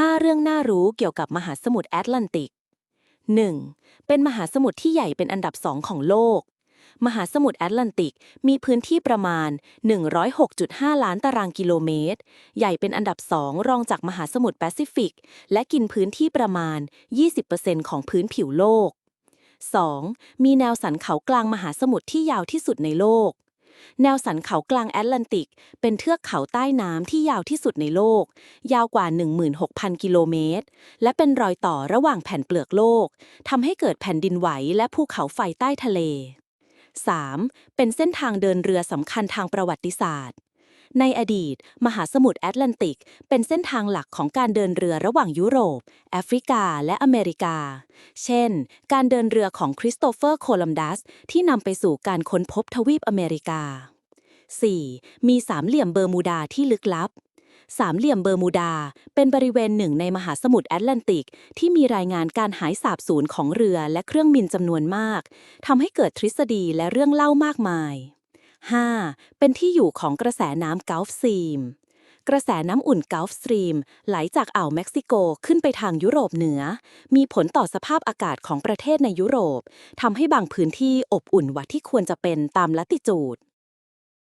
5 เรื่องน่ารู้เกี่ยวกับมหาสมุทรแอตแลนติก 1. เป็นมหาสมุทรที่ใหญ่เป็นอันดับสองของโลก มหาสมุทรแอตแลนติกมีพื้นที่ประมาณ 106.5 ล้านตารางกิโลเมตร ใหญ่เป็นอันดับสองรองจากมหาสมุทรแปซิฟิก และกินพื้นที่ประมาณ 20%ของพื้นผิวโลก 2. มีแนวสันเขากลางมหาสมุทรที่ยาวที่สุดในโลก แนวสันเขากลางแอตแลนติก เป็นเทือกเขาใต้น้ำที่ยาวที่สุดในโลก ยาวกว่า 16,000 กิโลเมตร และเป็นรอยต่อระหว่างแผ่นเปลือกโลกทำให้เกิดแผ่นดินไหวและภูเขาไฟใต้ทะเล 3. เป็นเส้นทางเดินเรือสำคัญทางประวัติศาสตร์ ในอดีต มหาสมุทรแอตแลนติก เป็นเส้นทางหลักของการเดินเรือระหว่างยุโรป แอฟริกา และอเมริกา เช่น การเดินเรือของคริสโตเฟอร์โคลัมดัส ที่นำไปสู่การค้นพบทวีปอเมริกา 4. มีสามเหลี่ยมเบอร์มูดาที่ลึกลับสามเหลี่ยมเบอร์มูดา เป็นบริเวณหนึ่งในมหาสมุทรแอตแลนติก ที่มีรายงานการหายสาบสูญของเรือและเครื่องบินจำนวนมากทำให้เกิดทฤษฎีและเรื่องเล่ามากมาย 5. เป็นที่อยู่ของกระแสน้ำกัลฟซีม กระแสน้ำอุ่นกัลฟสตรีม ไหลจากอ่าวเม็กซิโกขึ้นไปทางยุโรปเหนือ มีผลต่อสภาพอากาศของประเทศในยุโรปทำให้บางพื้นที่อบอุ่นกว่าที่ควรจะเป็นตามละติจูด